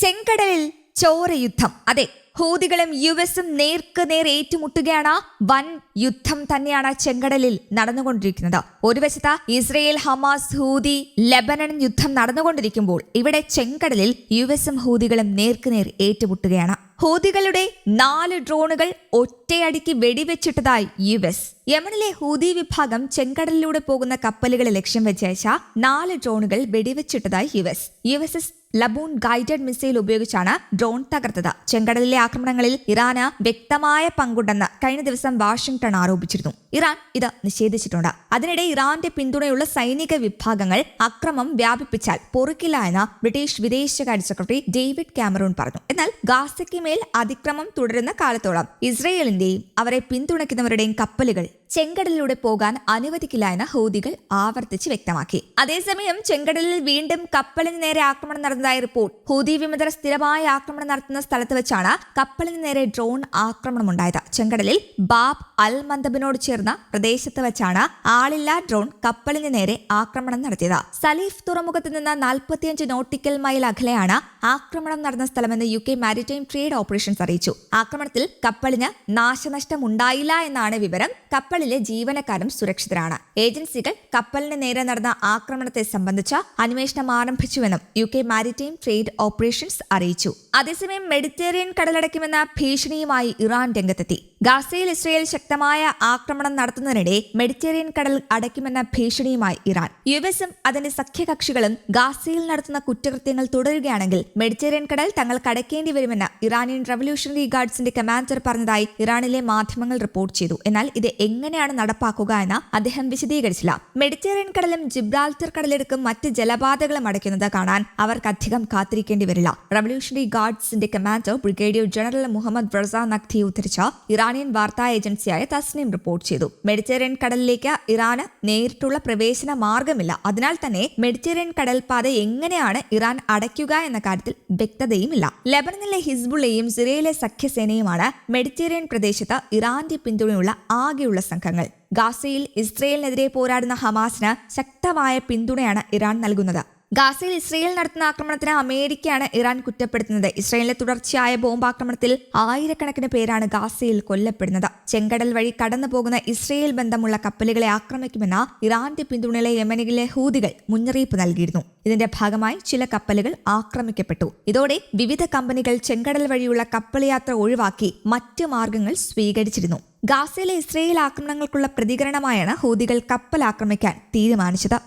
ചെങ്കടലിൽ ചോരയുദ്ധം. അതെ. ഹൂതികളും യു എസും നേർക്ക് നേർ ഏറ്റുമുട്ടുകയാണ്. വൻ യുദ്ധം തന്നെയാണ് ചെങ്കടലിൽ നടന്നുകൊണ്ടിരിക്കുന്നത്. ഒരു വശത്ത് ഇസ്രയേൽ ഹമാസ് ഹൂതി ലെബനൻ യുദ്ധം നടന്നുകൊണ്ടിരിക്കുമ്പോൾ ഇവിടെ ചെങ്കടലിൽ യു എസും ഹൂതികളും നേർക്ക് നേർ ഏറ്റുമുട്ടുകയാണ്. ഹൂതികളുടെ നാല് ഡ്രോണുകൾ ഒറ്റയടിക്ക് വെടിവെച്ചിട്ടതായി യു എസ് യമനിലെ ഹൂതി വിഭാഗം ചെങ്കടലിലൂടെ പോകുന്ന കപ്പലുകളെ ലക്ഷ്യം വെച്ചയച്ച നാല് ഡ്രോണുകൾ വെടിവെച്ചിട്ടതായി U S U S Laboon guided missile ഉപയോഗിച്ചാണ് ഡ്രോൺ തകർത്തത്. ചെങ്കടലിലെ ആക്രമണങ്ങളിൽ ഇറാന് വ്യക്തമായ പങ്കുണ്ടെന്ന് കഴിഞ്ഞ ദിവസം വാഷിംഗ്ടൺ ആരോപിച്ചിരുന്നു. ഇറാൻ ഇത് നിഷേധിച്ചിട്ടുണ്ട്. അതിനിടെ ഇറാന്റെ പിന്തുണയുള്ള സൈനിക വിഭാഗങ്ങൾ അക്രമം വ്യാപിപ്പിച്ചാൽ പൊറുക്കില്ല എന്ന് ബ്രിട്ടീഷ് വിദേശകാര്യ സെക്രട്ടറി ഡേവിഡ് കാമറൂൺ പറഞ്ഞു. എന്നാൽ ഗാസയ്ക്ക് മേൽ അതിക്രമം തുടരുന്ന കാലത്തോളം ഇസ്രയേലിന്റെയും അവരെ പിന്തുണയ്ക്കുന്നവരുടെയും കപ്പലുകൾ ചെങ്കടലിലൂടെ പോകാൻ അനുവദിക്കില്ല എന്ന് ഹൗദികൾ ആവർത്തിച്ച് വ്യക്തമാക്കി. അതേസമയം ചെങ്കടലിൽ വീണ്ടും കപ്പലിന് നേരെ ആക്രമണം നടന്നതായി റിപ്പോർട്ട്. ഹൂതി വിമതർ സ്ഥിരമായ ആക്രമണം നടത്തുന്ന സ്ഥലത്ത് വെച്ചാണ് കപ്പലിന് നേരെ ഡ്രോൺ ആക്രമണം ഉണ്ടായത് ചെങ്കടലിൽ ബാബ് അൽ മന്ദബിനോട് ചേർന്ന പ്രദേശത്ത് വെച്ചാണ് ആളില്ലാ ഡ്രോൺ കപ്പലിന് നേരെ ആക്രമണം നടത്തിയത്. സലീഫ് തുറമുഖത്ത് നിന്ന് നാൽപ്പത്തിയഞ്ച് നോട്ടിക്കൽ മൈൽ അകലെയാണ് ആക്രമണം നടന്ന സ്ഥലമെന്ന് U K maritime trade operations അറിയിച്ചു. ആക്രമണത്തിൽ കപ്പലിന് നാശനഷ്ടം ഉണ്ടായില്ല എന്നാണ് വിവരം. കപ്പലിലെ ജീവനക്കാരും സുരക്ഷിതരാണ്. ഏജൻസികൾ കപ്പലിന് നേരെ നടന്ന ആക്രമണത്തെ സംബന്ധിച്ച അന്വേഷണം ആരംഭിച്ചുവെന്നും U K maritime trade operations അറിയിച്ചു. അതേസമയം മെഡിറ്ററേനിയൻ കടലടക്കുമെന്ന ഭീഷണിയുമായി ഇറാൻ രംഗത്തെത്തി. ഗാസയിൽ ഇസ്രയേൽ ശക്തമായ ആക്രമണം നടത്തുന്നതിനിടെ മെഡിറ്ററേനിയൻ കടൽ അടയ്ക്കുമെന്ന ഭീഷണിയുമായി ഇറാൻ. യു എസും അതിന്റെ സഖ്യകക്ഷികളും ഗാസയിൽ നടത്തുന്ന കുറ്റകൃത്യങ്ങൾ തുടരുകയാണെങ്കിൽ മെഡിറ്ററേനിയൻ കടൽ തങ്ങൾക്ക് അടയ്ക്കേണ്ടി വരുമെന്ന് ഇറാനിയൻ റവല്യൂഷണറി ഗാർഡ്സിന്റെ കമാൻഡർ പറഞ്ഞതായി ഇറാനിലെ മാധ്യമങ്ങൾ റിപ്പോർട്ട് ചെയ്തു. എന്നാൽ ഇത് എങ്ങനെയാണ് നടപ്പാക്കുക എന്ന് അദ്ദേഹം വിശദീകരിച്ചില്ല. മെഡിറ്ററേനിയൻ കടലും ജിബ്രാൾട്ടർ കടലെടുക്കും മറ്റ് ജലപാതകളും അടയ്ക്കുന്നത് കാണാൻ അവർക്ക് അധികം കാത്തിരിക്കേണ്ടി വരില്ല. Revolutionary ഗാർഡ്സിന്റെ commander brigadier general Mohammad Reza Naqdi ഉദ്ധരിച്ച ഇറാനിയൻ വാർത്താ ഏജൻസിയായ തസ്നീം റിപ്പോർട്ട് ചെയ്തു. മെഡിറ്ററേനിയൻ കടലിലേക്ക് ഇറാന് നേരിട്ടുള്ള പ്രവേശന മാർഗമില്ല അതിനാൽ തന്നെ മെഡിറ്ററേനിയൻ കടൽപാത എങ്ങനെയാണ് ഇറാൻ അടയ്ക്കുക എന്ന കാര്യത്തിൽ വ്യക്തതയുമില്ല. ലബനനിലെ ഹിസ്ബുള്ളയും സിറിയയിലെ സഖ്യസേനയുമാണ് മെഡിറ്ററേനിയൻ പ്രദേശത്ത് ഇറാന്റെ പിന്തുണയുള്ള ആകെയുള്ള സംഘങ്ങൾ. ഗാസയിൽ ഇസ്രയേലിനെതിരെ പോരാടുന്ന ഹമാസിന് ശക്തമായ പിന്തുണയാണ് ഇറാൻ നൽകുന്നത്. ഗാസയിൽ ഇസ്രയേൽ നടത്തുന്ന ആക്രമണത്തിന് അമേരിക്കയാണ് ഇറാൻ കുറ്റപ്പെടുത്തുന്നത്. ഇസ്രയേലിലെ തുടർച്ചയായ ബോംബാക്രമണത്തിൽ ആയിരക്കണക്കിന് പേരാണ് ഗാസയിൽ കൊല്ലപ്പെടുന്നത്. ചെങ്കടൽ വഴി കടന്നു പോകുന്ന ഇസ്രയേൽ ബന്ധമുള്ള കപ്പലുകളെ ആക്രമിക്കുമെന്ന ഇറാന്റെ പിന്തുണയിലെ യമനിലെ ഹൂതികൾ മുന്നറിയിപ്പ് നൽകിയിരുന്നു. ഇതിന്റെ ഭാഗമായി ചില കപ്പലുകൾ ആക്രമിക്കപ്പെട്ടു. ഇതോടെ വിവിധ കമ്പനികൾ ചെങ്കടൽ വഴിയുള്ള കപ്പൽ യാത്ര ഒഴിവാക്കി മറ്റ് മാർഗങ്ങൾ സ്വീകരിച്ചിരുന്നു. ഗാസയിലെ ഇസ്രയേൽ ആക്രമണങ്ങൾക്കുള്ള പ്രതികരണമായാണ് ഹൂതികൾ കപ്പൽ ആക്രമിക്കാൻ തീരുമാനിച്ചത്.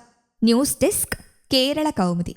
News desk Kerala Kaumudi.